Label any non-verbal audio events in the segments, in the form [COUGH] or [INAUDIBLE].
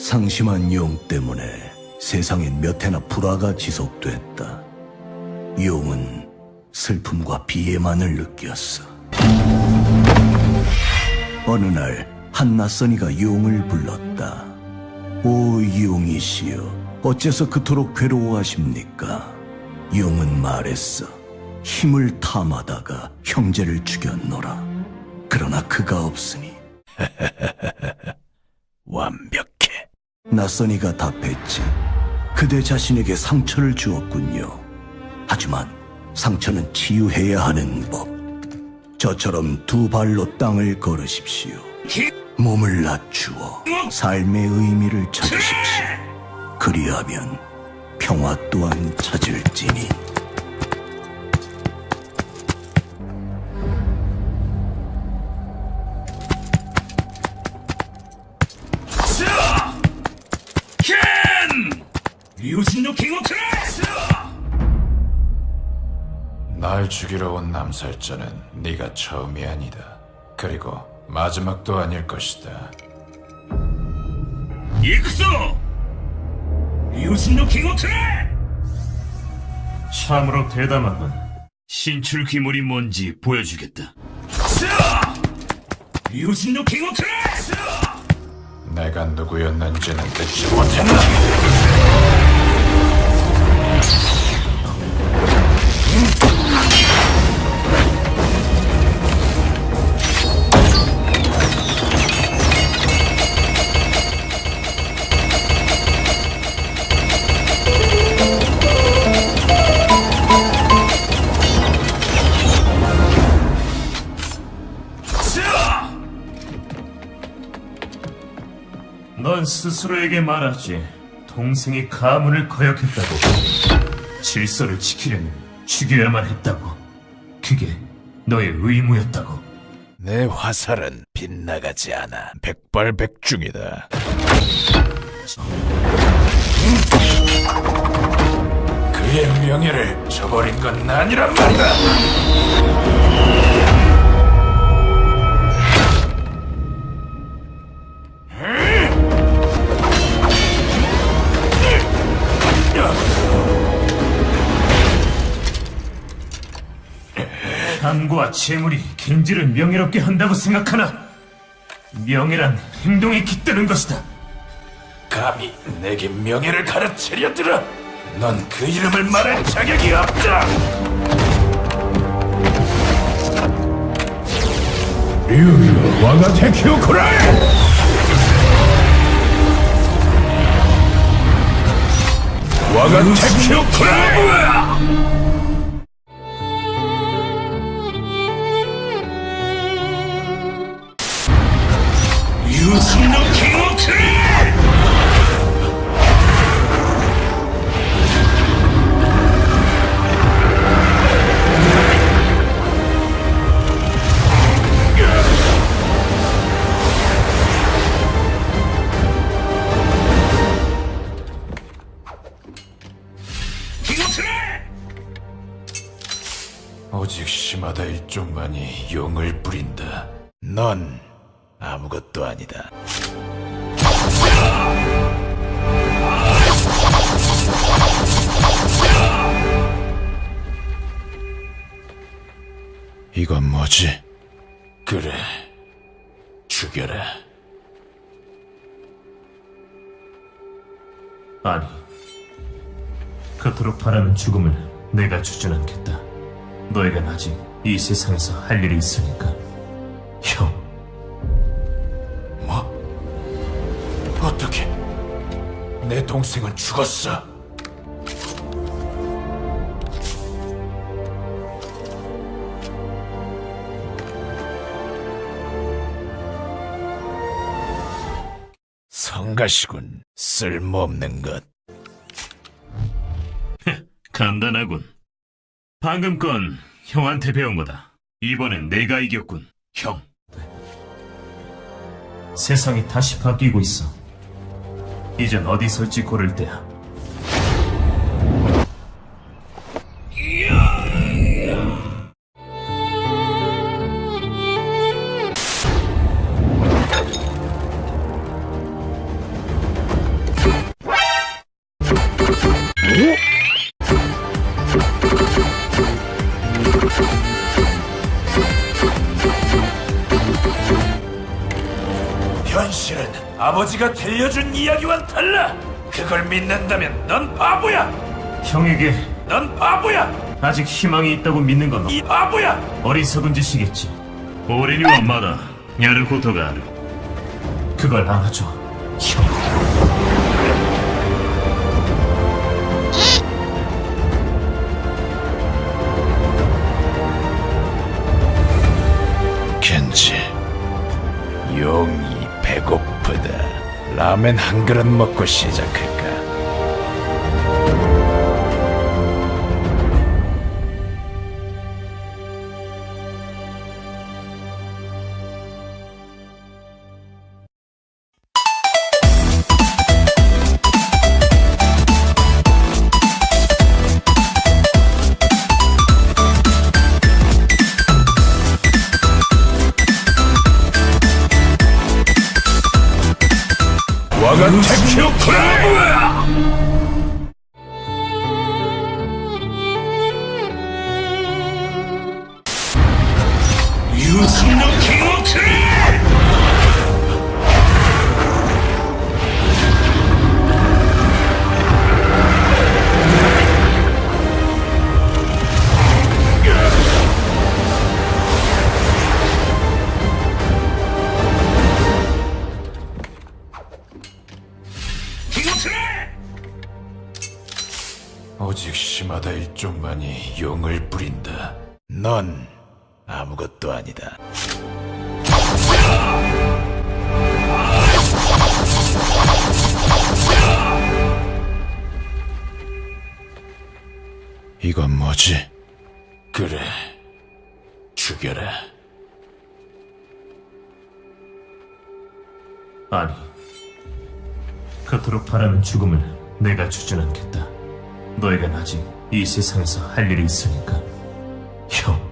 상심한 용 때문에 세상엔 몇 해나 불화가 지속됐다. 용은 슬픔과 비애만을 느꼈어. 어느 날한 낯선이가 용을 불렀다. 오 용이시여, 어째서 그토록 괴로워하십니까? 용은 말했어. 힘을 탐하다가 형제를 죽였노라. 그러나 그가 없으니. [LAUGHS] 낯선이가 답했지. 그대 자신에게 상처를 주었군요. 하지만 상처는 치유해야 하는 법. 저처럼 두 발로 땅을 걸으십시오. 몸을 낮추어 삶의 의미를 찾으십시오. 그리하면 평화 또한 찾을지니. 날 죽이러 온 남살자는 네가 처음이 아니다. 그리고 마지막도 아닐 것이다. 이크소! 류신노 킹오트라! 참으로 대담하군. 신출 귀물이 뭔지 보여주겠다. 자! 류신노 킹오트라! 내가 누구였는지는 듣지 못했나? 넌 스스로에게 말하지. 동생이 가문을 거역했다고. 질서를 지키려면 죽여야만 했다고. 그게 너의 의무였다고. 내 화살은 빗나가지 않아. 백발백중이다. 그의 명예를 저버린 건 아니란 말이다. 향과 재물이 겐지를 명예롭게 한다고 생각하나? 명예란 행동에 깃드는 것이다. 감히 내게 명예를 가르치려 들어. 넌 그 이름을 말할 자격이 없다. 류유 와가 테키오 쿠라이. 와가 테키오 쿠라이. 일종만이 용을 부린다. 넌 아무것도 아니다. 이건 뭐지? 그래, 죽여라. 아니. 그토록 바라는 죽음을 내가 주진 않겠다. 너에겐 아직 이 세상에서 할 일이 있으니까. 형, 뭐? 어떻게? 내 동생은 죽었어. 성가시군. 쓸모없는 것. [LAUGHS] 간단하군. 방금 건 형한테 배운 거다. 이번엔 내가 이겼군, 형. 세상이 다시 바뀌고 있어. 이젠 어디 설지 고를 때야. 아버지가 들려준 이야기와는 달라. 그걸 믿는다면 넌 바보야. 형에게 넌 바보야. 아직 희망이 있다고 믿는 건 이 바보야. 어리석은 짓이겠지. 俺にはまだやることがある 그걸 알아줘, 형. 켄지, 용이 배고프다. 라멘 한 그릇 먹고 시작할까? 와가 테큐 크라브 넌 아무것도 아니다. 이건 뭐지? 그래, 죽여라. 아니, 그토록 바라는 죽음을 내가 주진 않겠다. 너에겐 아직 이 세상에서 할 일이 있으니까. 형,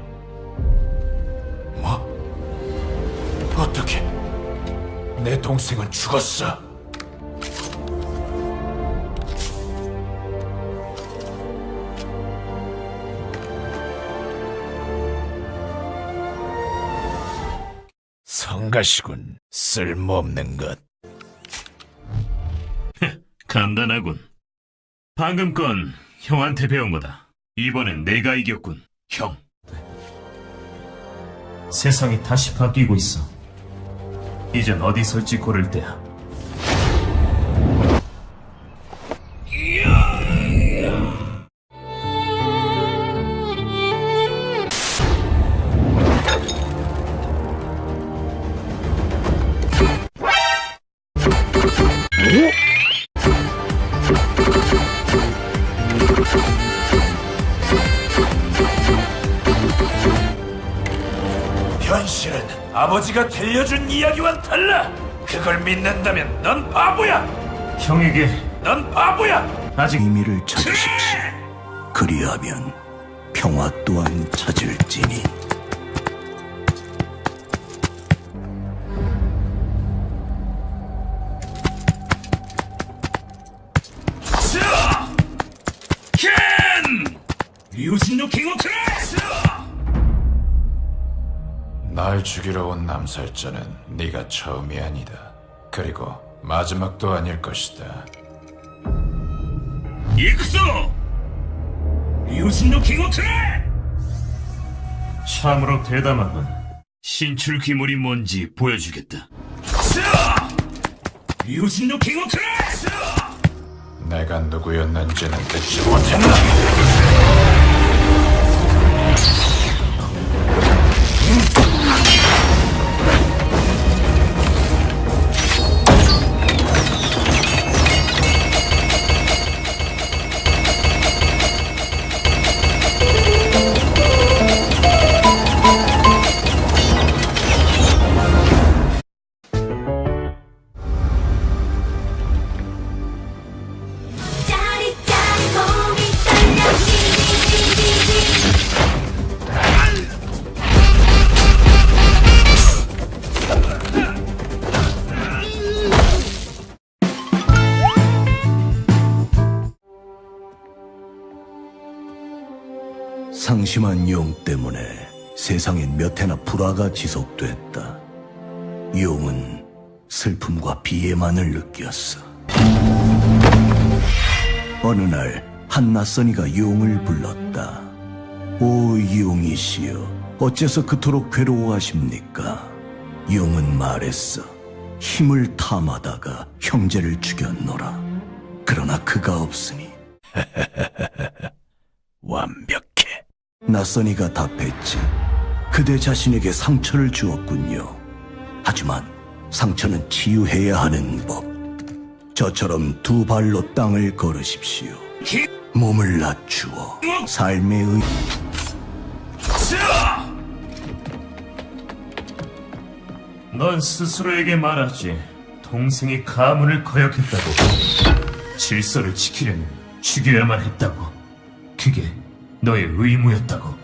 어떻게? 내 동생은 죽었어. 성가시군. 쓸모없는 것. 간단하군 방금 건 형한테 배운 거다 이번엔 내가 이겼군 형 세상이 다시 바뀌고 있어. 이젠 어디 설지 고를 때야. 아버지가 들려준 이야기와는 달라. 그걸 믿는다면 넌 바보야. 형에게 넌 바보야. 아직 의미를 찾으십시오. 그리하면 평화 또한 찾을지니. 날 죽이러 온 남살자는 네가 처음이 아니다. 그리고 마지막도 아닐 것이다. 이크소 유승룡 킹오크 참으로 대담하군. 신출 귀물이 뭔지 보여주겠다 자! 유승룡 킹오크 내가 누구였는지는 듣지 못했나? 상심한 용 때문에 세상엔 몇 해나 불화가 지속됐다. 용은 슬픔과 비애만을 느꼈어. 어느 날 한낯선이가 용을 불렀다. 오 용이시여, 어째서 그토록 괴로워하십니까? 용은 말했어. 힘을 탐하다가 형제를 죽였노라. 그러나 그가 없으니 [LAUGHS] 낯선이가 답했지. 그대 자신에게 상처를 주었군요. 하지만 상처는 치유해야 하는 법. 저처럼 두 발로 땅을 걸으십시오. 몸을 낮추어 삶의 의 넌 스스로에게 말하지. 동생이 가문을 거역했다고. 질서를 지키려면 죽여야만 했다고. 그게 너의 의무였다고.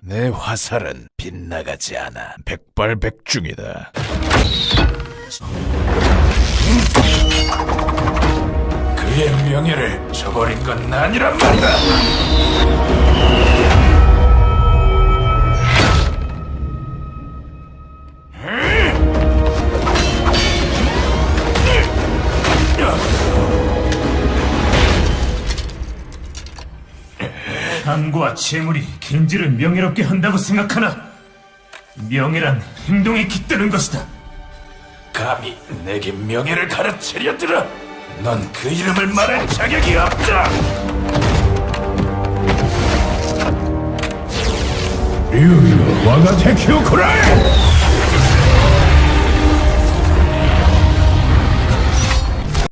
내 화살은 빗나가지 않아. 백발백중이다. 그의 명예를 저버린 건 아니란 말이다. 향과 재물이 겐지를 명예롭게 한다고 생각하나? 명예란 행동에 깃드는 것이다. 감히 내게 명예를 가르치려 들어. 넌 그 이름을 말할 자격이 없다. 류요 와가 테키오 쿠라이.